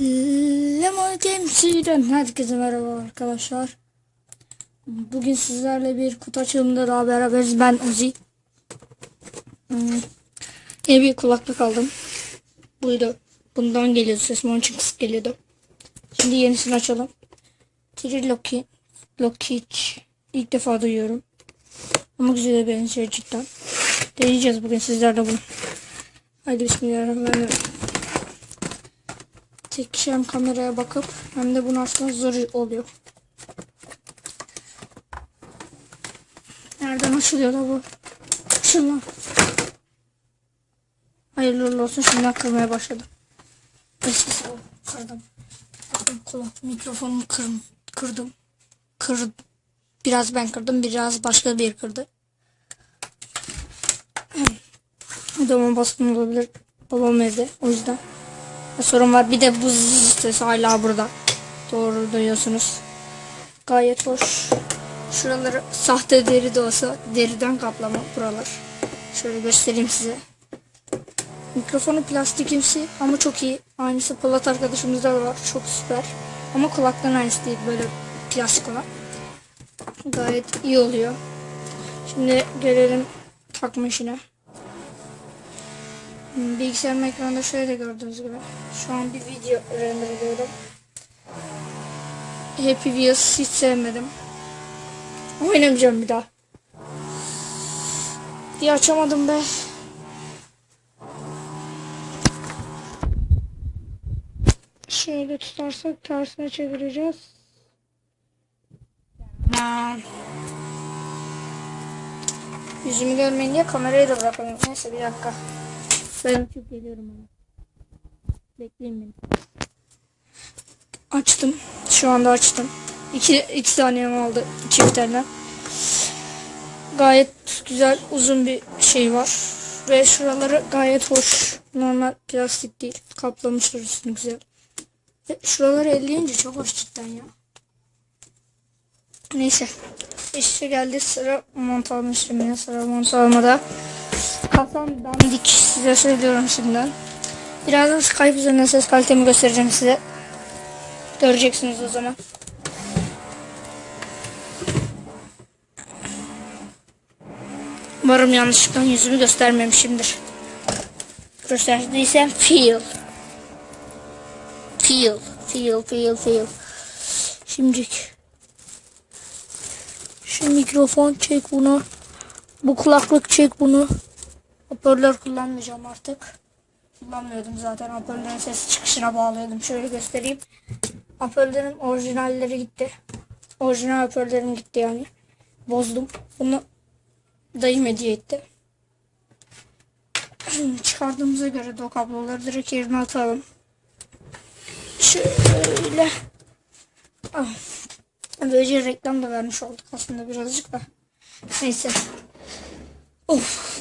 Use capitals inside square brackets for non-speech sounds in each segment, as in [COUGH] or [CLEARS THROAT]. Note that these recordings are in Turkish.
Lemon Games'den herkese merhaba arkadaşlar. Bugün sizlerle bir kutu açılımında daha beraberiz. Ben Uzi. Hmm. Yeni bir kulaklık aldım. Buydu. Bundan geliyordu ses. Onun için kısık geliyordu. Şimdi yenisini açalım. Triloki. Lokic. İlk defa duyuyorum. Ama güzel benziyor cidden. Deneyeceğiz bugün sizlerle bunu. Haydi bismillahirrahmanirrahim. Tek hem kameraya bakıp hem de bunu açmak zor oluyor. Nereden açılıyor da bu? Açılma. Hayırlı uğurlu olsun. Şimdiden kırmaya başladım. Eskisi. Kırdım. Bakın kulak mikrofonumu kır, kırdım. Kır, biraz ben kırdım. Biraz başka bir kırdı. Odama baskın olabilir. Babam evde. O yüzden. Sorun var. Bir de bu zzz sesi hala burada. Doğru duyuyorsunuz. Gayet hoş. Şuraları sahte deri de olsa deriden kaplama buralar. Şöyle göstereyim size. Mikrofonu plastikimsi ama çok iyi. Aynısı Polat arkadaşımızda da var. Çok süper. Ama kulaktan aynısı değil. Böyle plastik olan. Gayet iyi oluyor. Şimdi gelelim takma işine. Bilgisayarım ekranda şöyle gördüğünüz gibi. Şu an bir video render ediyorum. Happy Wheels hiç sevmedim. Oynamayacağım bir daha. Diye açamadım be. Şöyle tutarsak tersine çevireceğiz. Aman. Yüzümü görmeyin diye kamerayı da bırakamıyorum. Neyse bir dakika. Ben uçup geliyorum ama. Bekleyin beni. Açtım. Şu anda açtım. İki, iki saniyem aldı çiftlerden. Gayet güzel uzun bir şey var. Ve şuraları gayet hoş. Normal plastik değil. Kaplamışlar üstünü güzel. Ve şuraları elleyince çok hoş cidden ya. Neyse. İşte geldi sıra mont alma işlemine. Sıra mont almada. Kafam dandik size söylüyorum şimdiden. Birazdan Skype üzerinden ses kalitemi göstereceğim size. Göreceksiniz o zaman. Umarım yanlışlıkla yüzümü göstermemişimdir. Gösterdiysem feel. Feel. Feel, feel, feel. Şimdilik. Şu mikrofon çek bunu. Bu kulaklık çek bunu. Hoparlör kullanmayacağım artık. Kullanmıyordum zaten. Hoparlörün ses çıkışına bağlıyordum. Şöyle göstereyim. Hoparlörüm orijinalleri gitti. Orijinal hoparlörüm gitti yani. Bozdum. Bunu dayım hediye etti. [CLEARS THROAT] Çıkardığımıza göre de o kabloları direkt yerine atalım. Şöyle. Ah. Böylece reklam da vermiş olduk aslında birazcık da. Neyse. Of.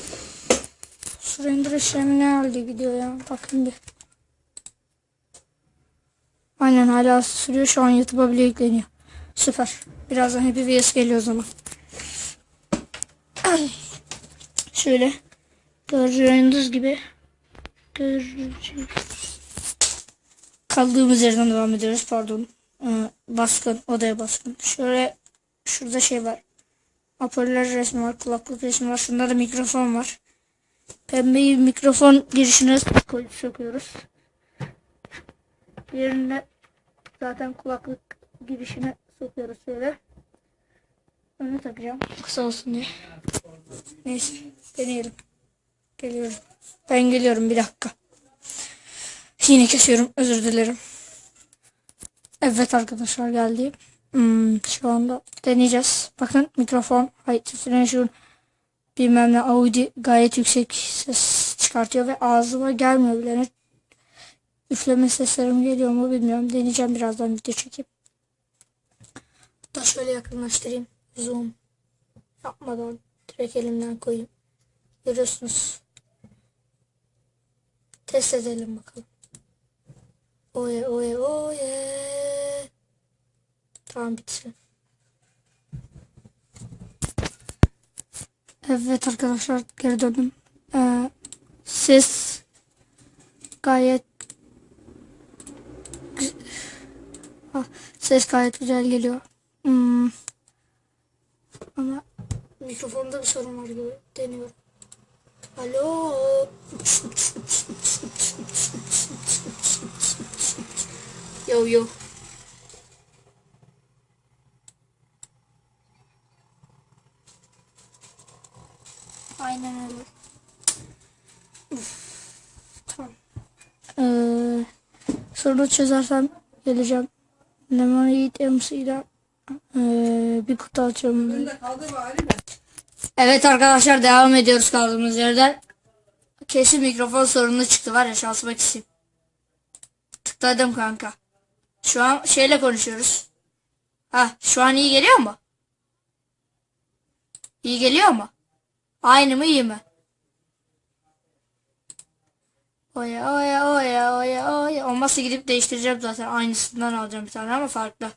Şu render işlemi ne halde gidiyor ya? Bakın bir. Aynen hala sürüyor. Şu an YouTube'a bile yükleniyor. Süper. Birazdan Happy VS geliyor o zaman. Ay. Şöyle. Gördüğünüz gibi. Göreceğiz. Kaldığımız yerden devam ediyoruz. Pardon. Ee, baskın. Odaya baskın. Şöyle. Şurada şey var. Hoparlör resmi var. Kulaklık resmi var. Şunda da mikrofon var. Pembeyi mikrofon girişine koyup sokuyoruz. Diğerinde zaten kulaklık girişine sokuyoruz şöyle. Öne takacağım. Kısa olsun diye. Neyse. Deneyelim. Geliyorum. Ben geliyorum bir dakika. Yine kesiyorum. Özür dilerim. Evet arkadaşlar geldi. Hmm, şu anda deneyeceğiz. Bakın mikrofon. Hayır şu bilmem ne Audi gayet yüksek ses çıkartıyor ve ağzıma gelmiyor bile. Üfleme seslerim geliyor mu bilmiyorum. Deneyeceğim birazdan video çekip. Da şöyle yakınlaştırayım. Zoom. Yapmadan direkt elimden koyayım. Görüyorsunuz. Test edelim bakalım. Oye oye oye. Tamam bitsin. Evet arkadaşlar geri döndüm. Ee, ses gayet Ah, ses gayet güzel geliyor. Hmm. Ama mikrofonda bir sorun var gibi deniyorum. Alo. Yo yo. Aynen öyle. Uf. Tamam. Ee, sorunu çözersem geleceğim. Lemon Yiğit emsiyle ee, bir kutu açıyorum. Evet arkadaşlar devam ediyoruz kaldığımız yerden. Kesin mikrofon sorunu çıktı var ya şansıma keseyim. Tıkladım kanka. Şu an şeyle konuşuyoruz. Ha şu an iyi geliyor mu? İyi geliyor mu? Aynı mı iyi mi? Oya oya oya oya oya. Olmazsa gidip değiştireceğim zaten. Aynısından alacağım bir tane ama farklı.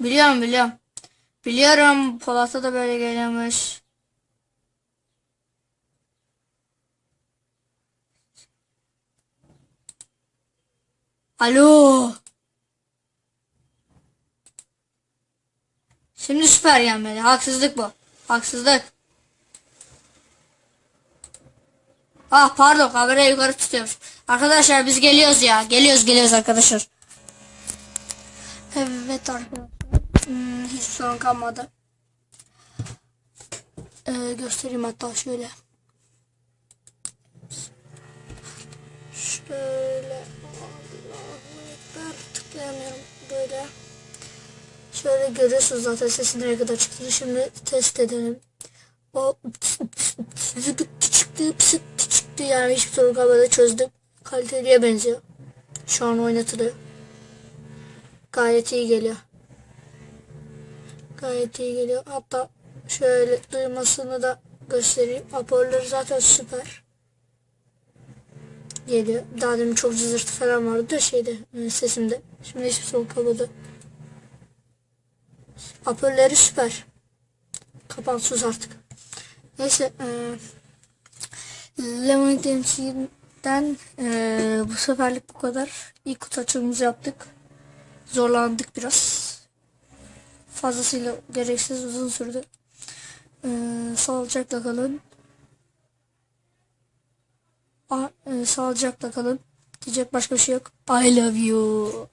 Biliyorum biliyorum. Biliyorum Polat'a da böyle geliyormuş. Alo. Şimdi süper gelmedi. Haksızlık bu. Haksızlık. Ah pardon kamerayı yukarı tutuyormuş. Arkadaşlar biz geliyoruz ya. Geliyoruz geliyoruz arkadaşlar. Evet arkadaşlar. Hmm, hiç sorun kalmadı. Ee, göstereyim hatta şöyle. Şöyle. Ekber. Tıklayamıyorum böyle. Şöyle görüyorsunuz zaten sesin nereye kadar çıktığını. Şimdi test edelim. O çıktı, çıktı. Yani hiçbir sorun kalmadı. Çözdüm. Kaliteliye benziyor. Şu an oynatılıyor. Gayet iyi geliyor. Gayet iyi geliyor. Hatta şöyle duymasını da göstereyim. Hoparlörü zaten süper. Geliyor. Daha demin çok cızırtı falan vardı şeyde e, sesimde. Şimdi hiçbir sorun kalmadı. Hoparlörü süper. Kapan artık. Neyse. E, Lemon MC'den e, bu seferlik bu kadar. İlk kutu açılımımızı yaptık. Zorlandık biraz fazlasıyla gereksiz uzun sürdü. Ee, sağlıcakla kalın. A, e, sağlıcakla kalın. Diyecek başka bir şey yok. I love you.